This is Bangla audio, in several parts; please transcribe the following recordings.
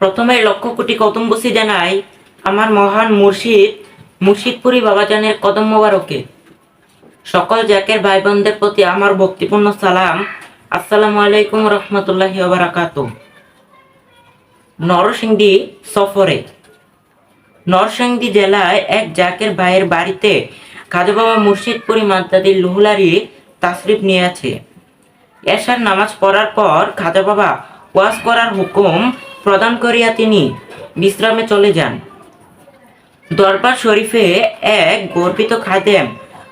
প্রথমে লক্ষ কোটি কৌতুম্বসী জানাই আমার মহান মুর্শিদ, মুর্শিদপুরি বাবাজানের কদম মোবারকে। সকল জাকের ভাই বোনদের প্রতি আমার ভক্তিপূর্ণ সালাম। আসসালামু আলাইকুম রহমতুল্লাহি বারাকাতু নরসিংদী সফরে। নরসিংদী জেলায় এক জাকের ভাইয়ের বাড়িতে খাজা বাবা মুর্শিদপুরি মাদ্দাদির লুহুলারি তাসরিফ নিয়ে আছে। এশার নামাজ পড়ার পর খাজা বাবা ওয়াজ করার হুকুম প্রদান করিয়া তিনি বিশ্রামে চলে যান। দরবার শরীফে এক গর্বিত খাদেম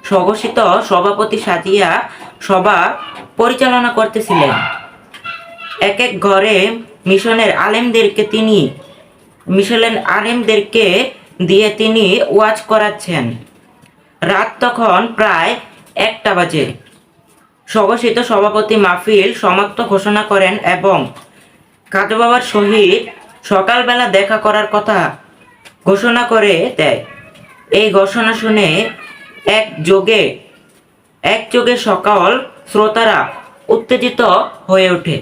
স্বঘোষিত সভাপতি সাজিয়া সভা পরিচালনা করতেছিলেন। এক এক ঘরে মিশনের আলেমদেরকে তিনি মিশনের আলেমদেরকে দিয়ে তিনি ওয়াজ করাচ্ছেন। রাত তখন প্রায় একটা বাজে। স্বঘোষিত সভাপতি মাহফিল সমাপ্ত ঘোষণা করেন এবং কাজু বাবার সহিত সকালবেলা দেখা করার কথা ঘোষণা করে দেয়। এই ঘোষণা শুনে এক যোগে এক যোগে সকল শ্রোতারা উত্তেজিত হয়ে ওঠে।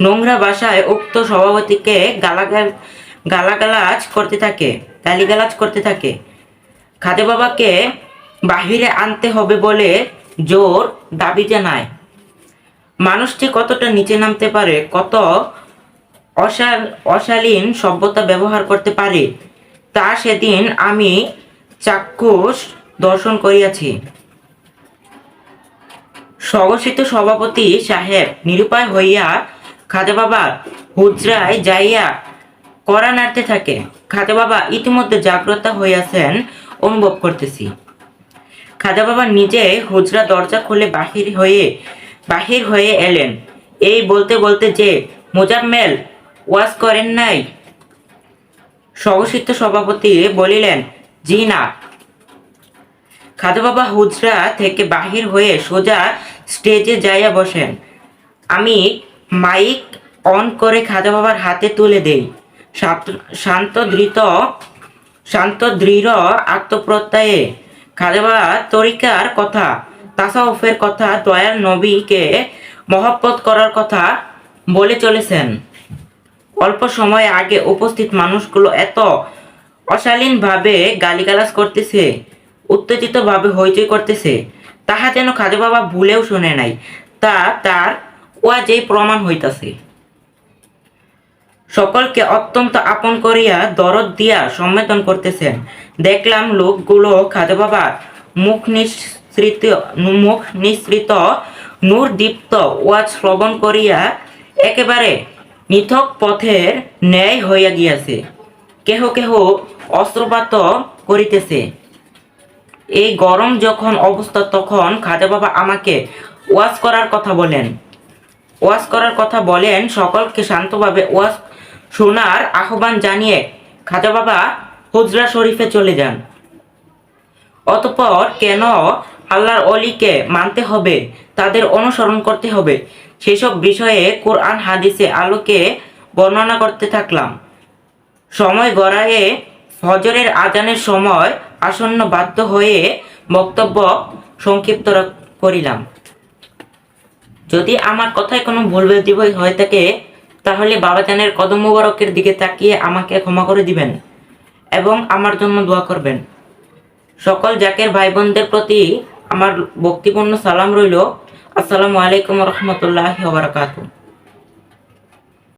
নোংরা ভাষায় উক্ত সভাপতিকে গালাগাল, গালাগালাজ করতে থাকে, গালিগালাজ করতে থাকে। খাদে বাবাকে বাহিরে আনতে হবে বলে জোর দাবি জানায়। মানুষটি কতটা নিচে নামতে পারে, কত অশাল, অশালীন সভ্যতা ব্যবহার করতে পারে, তা সেদিন আমি চাক্ষুষ দর্শন করিয়াছি। স্বঘোষিত সভাপতি সাহেব নিরুপায় হইয়া খাদে বাবার হুজরায় যাইয়া করা নাড়তে থাকে। খাদে বাবা ইতিমধ্যে জাগ্রত হইয়াছেন, অনুভব করতেছি। খাজা বাবা নিজে হুজরা দরজা খুলে বাহির হয়ে বাহির হয়ে এলেন। এই বলতে বলতে যে মোজাম্মেল ওয়াজ করেন নাই। স্বঘোষিত সভাপতি বলিলেন, জি না। খাজা বাবা হুজরা থেকে বাহির হয়ে সোজা স্টেজে যাইয়া বসেন। আমি মাইক অন করে খাজা বাবার হাতে তুলে দেই। শান্ত- ধৃত, শান্ত দৃঢ় আত্মপ্রত্যয়ে খাজা বাবা তরিকার কথা তাসাউফের কথা দয়াল নবীকে মহব্বত করার কথা বলে চলেছেন। অল্প সময় আগে উপস্থিত মানুষগুলো এত অশালীনভাবে গালিগালাজ করতেছে, উত্তেজিতভাবে হইচই করতেছে, তাহা যেন খাজা বাবা ভুলেও শুনে নাই, তা তার ওয়াজেই প্রমাণ হইতাছে। সকলকে অত্যন্ত আপন করিয়া দরদ দিয়া সম্মেদন করতেছেন। দেখলাম লোকগুলো খাজা বাবার মুখ নিঃসৃত মুখ নিঃসৃত নূর দীপ্ত ওয়াজ শ্রবণ করিয়া একেবারে নিথক পথের ন্যায় হইয়া গিয়াছে। কেহ কেহ অস্ত্রপাত করিতেছে। এই গরম যখন অবস্থা, তখন খাজা বাবা আমাকে ওয়াজ করার কথা বলেন। ওয়াজ করার কথা বলেন, সকলকে শান্তভাবে ওয়াজ শোনার আহ্বান জানিয়ে খাজা বাবা হুজরা শরীফে চলে যান। অতপর কেন আল্লাহর অলিকে মানতে হবে, তাদের অনুসরণ করতে হবে। সেসব বিষয়ে কোরআন, হাদিসে আলোকে বর্ণনা করতে থাকলাম। সময় গড়ায়ে ফজরের আজানের সময় আসন্ন বাধ্য হয়ে বক্তব্য সংক্ষিপ্ত করিলাম। যদি আমার কথায় কোনো ভুল ভ্রান্তি হয়ে থাকে, তাহলে বাবাজানের কদম মুবারকের দিকে তাকিয়ে আমাকে ক্ষমা করে দিবেন এবং আমার জন্য দোয়া করবেন। সকল জাকের ভাই বোনদের প্রতি আমার ভক্তিপূর্ণ সালাম রইল। আসসালামু আলাইকুম রহমতুল্লাহ বারাকাতুহ।